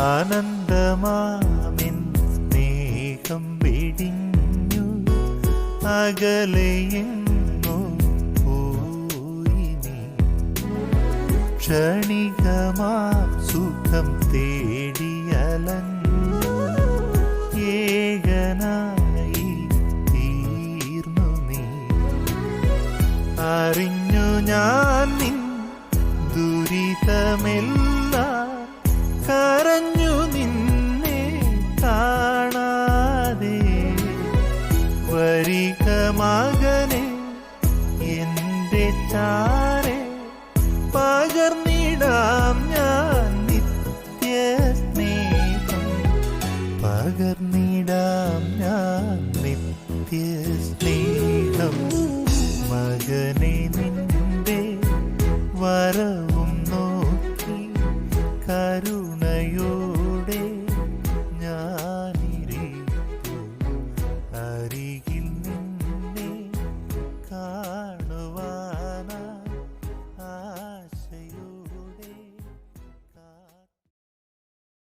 ആനന്ദമാമിൻ സ്നേഹം വിടിഞ്ഞു അകലെയെങ്ങോ പോയി ക്ഷണികമാ സുഖം തേടിയലഞ്ഞു ഏകനായി തീർന്നു നീ. അറിഞ്ഞു ഞാൻ നിൻ പരിക മകനെ എന്റെ ചാരെ പകർന്നിടാം ഞാൻ നിത്യ സ്നേഹം പകർന്നിടാം ഞാൻ നിത്യ സ്നേഹം മകനെ നിന്റെ വരവും നോക്കി കരുണയോ